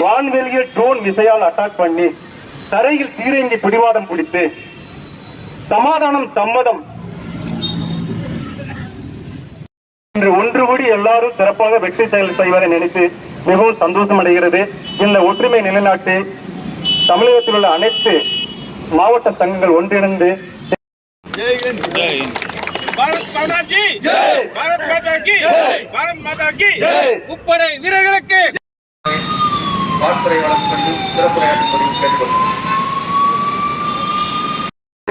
வான்வெளியை drone விசையால் attack பண்ணி தரையில் தீரேந்தி பிடிவாதம் பிடித்து சமாதானம் சம்மதம். இன்று ஒன்று கூடி எல்லாரும் சிறப்பாக வெற்றி செயல் செய்வதை நினைத்து மிகவும் சந்தோஷம் அடைகிறது. இந்த ஒற்றுமை நிலைநாட்டு தமிழகத்தில் உள்ள அனைத்து மாவட்ட சங்கங்கள் ஒன்றிணைந்து முப்படை வீரர்களுக்கு வாழ்த்துறை வழங்கும்படி சிறப்புரையாற்றும்படி கேட்டுக்கொள்கிறேன்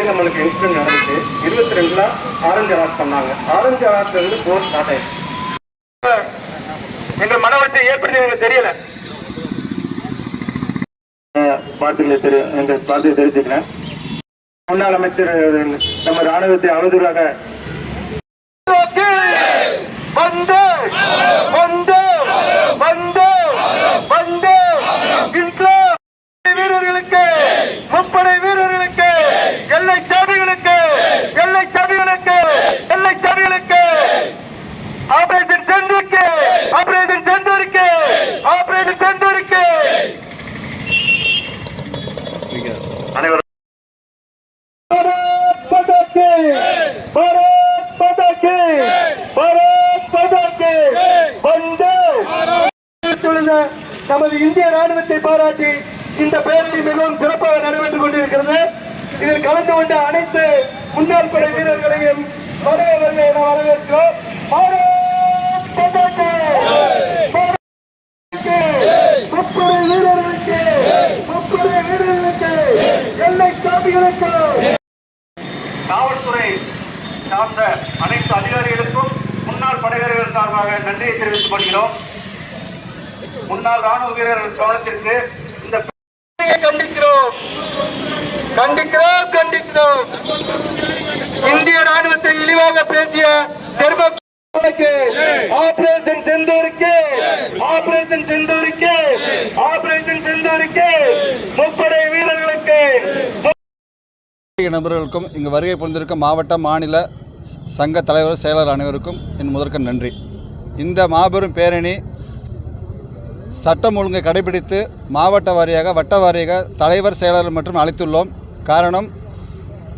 நம்மளுக்கு இன்சிடென்ட் நடந்துச்சு இருபத்தி ரெண்டுல ஆரஞ்சு அலாட் பண்ணாங்க. ஆரஞ்சு அலாட்ல இருந்து போர் ஸ்டார்ட் ஆயிடுச்சு. எங்க மனவத்தை ஏற்படுத்தி எனக்கு தெரியல. பார்த்துக்களை தெரிய எங்க பார்த்து தெரிஞ்சுக்கிறேன். முன்னாள் அமைச்சர் நம்ம ராணுவத்தை அவதூறாக வந்து வந்து வந்து வந்து இன்க்ளாப் வீரர்களுக்கு முப்படை வீரர்களுக்கு எல்லை சாதிகளுக்கு எல்லை சாதிகளுக்கு எல்லை சாதிகளுக்கு ஆபரேஷன் செந்தூருக்கு ஆபரேஷன் செந்தூருக்கு ஆபரேஷன் செந்தூருக்கு அனைவரும் பாரத் மாதா கி பாரத் மாதா கி பாரத் மாதா கி வந்தே தொழுத நமது இந்திய ராணுவத்தை பாராட்டி இந்த பேரணி மிகவும் சிறப்பாக நடைபெற்றுக் கொண்டிருக்கிறது. இதில் கலந்து கொண்ட அனைத்து முன்னாள் படை வீரர்களையும் வருக என வரவேற்கிறோம். வீரர்களுக்கு! வீரர்களுக்கு! எல்லை காவல்துறை சார்ந்த அனைத்து அதிகாரிகளுக்கும் முன்னாள் படைவீரர்கள் சார்பாக நன்றியை தெரிவித்துக் கொள்கிறோம். முன்னாள் ராணுவ வீரர்கள் கவனத்திற்கு இந்த கண்டிக்கிறோம். கண்டிக்கிறோம் கண்டிக்கிறோம். இந்திய ராணுவத்தை இழிவாக பேசிய செர்வ ஆபரேஷன் செந்தூருக்கு ஆபரேஷன் செந்தூருக்கு ஆபரேஷன் செந்தூருக்கு முப்படை வீரர்களுக்கு நபர்களுக்கும் இங்கு வருகை புரிந்திருக்கும் மாவட்ட மாநில சங்க தலைவர் செயலர் அனைவருக்கும் என் முதற்க நன்றி. இந்த மாபெரும் பேரணி சட்டம் ஒழுங்கை கடைபிடித்து மாவட்ட வாரியாக வட்ட வாரியாக தலைவர் செயலாளர் மற்றும் அழைத்துள்ளோம். காரணம்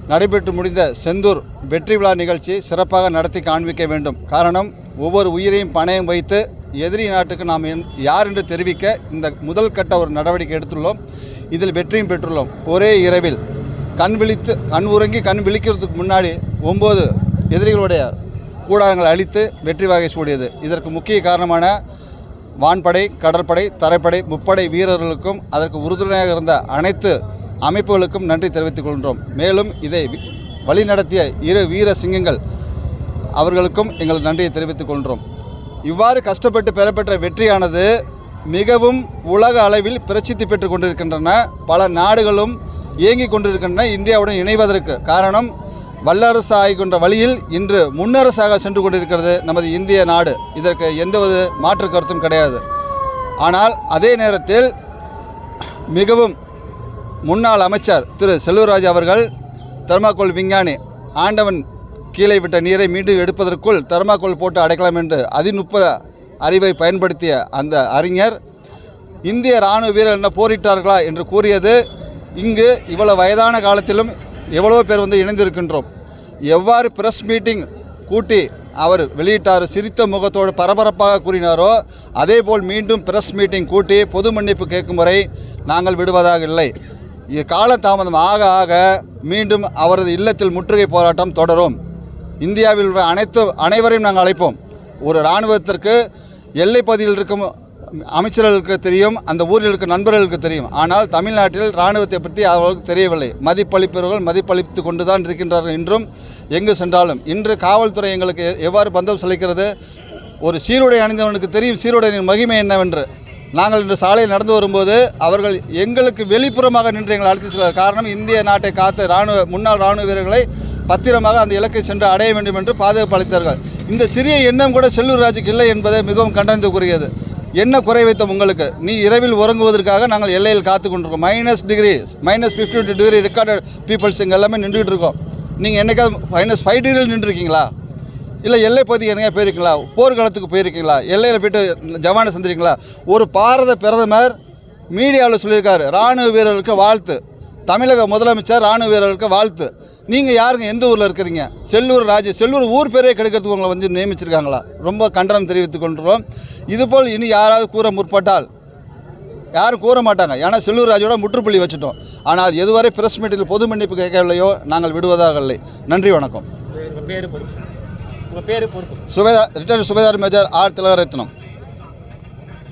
நடைபெற்று முடிந்த செந்தூர் வெற்றி விழா நிகழ்ச்சி சிறப்பாக நடத்தி காண்பிக்க வேண்டும். காரணம் ஒவ்வொரு உயிரையும் பணயம் வைத்து எதிரி நாட்டுக்கு நாம் என்- யார் என்று தெரிவிக்க இந்த முதல் கட்ட ஒரு நடவடிக்கை எடுத்துள்ளோம். இதில் வெற்றியும் பெற்றுள்ளோம். ஒரே இரவில் கண் விழித்து கண் உறங்கி கண் விழிக்கிறதுக்கு முன்னாடி ஒம்பது எதிரிகளுடைய கூடாரங்களை அழித்து வெற்றி வகை சூடியது. இதற்கு முக்கிய காரணமான வான்படை கடற்படை தரைப்படை முப்படை வீரர்களுக்கும் அதற்கு உறுதுணையாக இருந்த அனைத்து அமைப்புகளுக்கும் நன்றி தெரிவித்துக் கொள்கின்றோம். மேலும் இதை வழிநடத்திய இரு வீர சிங்கங்கள் அவர்களுக்கும் எங்கள் நன்றியை தெரிவித்துக் கொள்கிறோம் இவ்வாறு கஷ்டப்பட்டு பெறப்பெற்ற வெற்றியானது மிகவும் உலக அளவில் பிரசித்தி பெற்று கொண்டிருக்கின்றன. பல நாடுகளும் இயங்கிக் கொண்டிருக்கின்றன. இந்தியாவுடன் இணைவதற்கு காரணம் வல்லரசு ஆகின்ற வழியில் இன்று முன்னரசாக சென்று கொண்டிருக்கிறது நமது இந்திய நாடு. இதற்கு எந்தவொரு மாற்று கருத்தும் கிடையாது. ஆனால் அதே நேரத்தில் மிகவும் முன்னாள் அமைச்சர் திரு செல்வராஜ் அவர்கள் தெர்மாக்கோல் விஞ்ஞானி ஆண்டவன் கீழே விட்ட நீரை மீண்டும் எடுப்பதற்குள் தெர்மாக்கோல் போட்டு அடைக்கலாம் என்று அதிநுட்ப அறிவை பயன்படுத்திய அந்த அறிஞர் இந்திய இராணுவ வீரர் என்ன போரிட்டார்களா என்று கூறியது இங்கு இவ்வளவு வயதான காலத்திலும் எவ்வளவோ பேர் வந்து இணைந்திருக்கின்றோம். எவ்வாறு பிரஸ் மீட்டிங் கூட்டி அவர் வெளியிட்டார் சிரித்த முகத்தோடு பரபரப்பாக கூறினாரோ அதேபோல் மீண்டும் பிரஸ் மீட்டிங் கூட்டி பொது மன்னிப்பு கேட்கும் வரை நாங்கள் விடுவதாக இல்லை. காலதாமதம் ஆக ஆக மீண்டும் அவரது இல்லத்தில் முற்றுகை போராட்டம் தொடரும். இந்தியாவில் உள்ள அனைத்து அனைவரையும் நாங்கள் அழைப்போம். ஒரு இராணுவத்திற்கு எல்லைப்பகுதியில் இருக்கும் அமைச்சர்களுக்கு தெரியும் அந்த ஊரில் இருக்க நண்பர்களுக்கு தெரியும். ஆனால் தமிழ்நாட்டில் இராணுவத்தை பற்றி அவர்களுக்கு தெரியவில்லை. மதிப்பளிப்பவர்கள் மதிப்பளித்து கொண்டு தான் இருக்கின்றார்கள் இன்றும் எங்கு சென்றாலும். இன்று காவல்துறை எங்களுக்கு எவ்வாறு பந்தம் செலுக்கிறது? ஒரு சீருடை அணிந்தவனுக்கு தெரியும் சீருடையின் மகிமை என்னவென்று. நாங்கள் இன்று சாலையில் நடந்து வரும்போது அவர்கள் எங்களுக்கு வெளிப்புறமாக நின்று எங்களை அழைத்து செல்ல காரணம் இந்திய நாட்டை காத்த இராணுவ முன்னாள் இராணுவ வீரர்களை பத்திரமாக அந்த இலக்கை சென்று அடைய வேண்டும் என்று பாதுகாப்பு அளித்தார்கள். இந்த சிறிய எண்ணம் கூட செல்லூர் ராஜுக்கு இல்லை என்பதை மிகவும் கண்டனத்துக்குரியது என்ன குறை வைத்தோம் உங்களுக்கு? நீ இரவில் உறங்குவதற்காக நாங்கள் எல்லையில் காத்து கொண்டிருக்கோம். Minus degree minus fifty two degree recorded peoples இங்கே எல்லாமே நின்றுட்டு இருக்கோம். நீங்கள் என்னைக்காவது மைனஸ் ஃபைவ் டிகிரியில் நின்றுருக்கீங்களா? இல்லை எல்லை பகுதிக்கு என்னையா போயிருக்கீங்களா? போர்க்காலத்துக்கு போயிருக்கீங்களா? எல்லையில் போயிட்டு ஜவானை செஞ்சுருக்கீங்களா ஒரு பாரத பிரதமர் மீடியாவில் சொல்லியிருக்காரு இராணுவ வீரருக்கு வாழ்த்து. தமிழக முதலமைச்சர் இராணுவ வீரர்களுக்கு வாழ்த்து. நீங்கள் யாருங்க? எந்த ஊரில் இருக்கிறீங்க? செல்லூர் ராஜ செல்லூர் ஊர் பேரே கெடுக்கிறதுக்கு உங்களை வந்து நியமிச்சிருக்காங்களா? ரொம்ப கண்டனம் தெரிவித்துக் கொண்டுறோம் இதுபோல் இனி யாராவது கூற முற்பட்டால் யாரும் கூற மாட்டாங்க. ஏன்னா செல்லூர் ராஜோட முற்றுப்புள்ளி வச்சுட்டோம். ஆனால் எதுவரை பிரஸ் மீட்டில் பொது மன்னிப்பு கேட்கவில்லையோ நாங்கள் விடுவதாக இல்லை. நன்றி வணக்கம். Subedar retired Subedar major R. Thilagarathnam.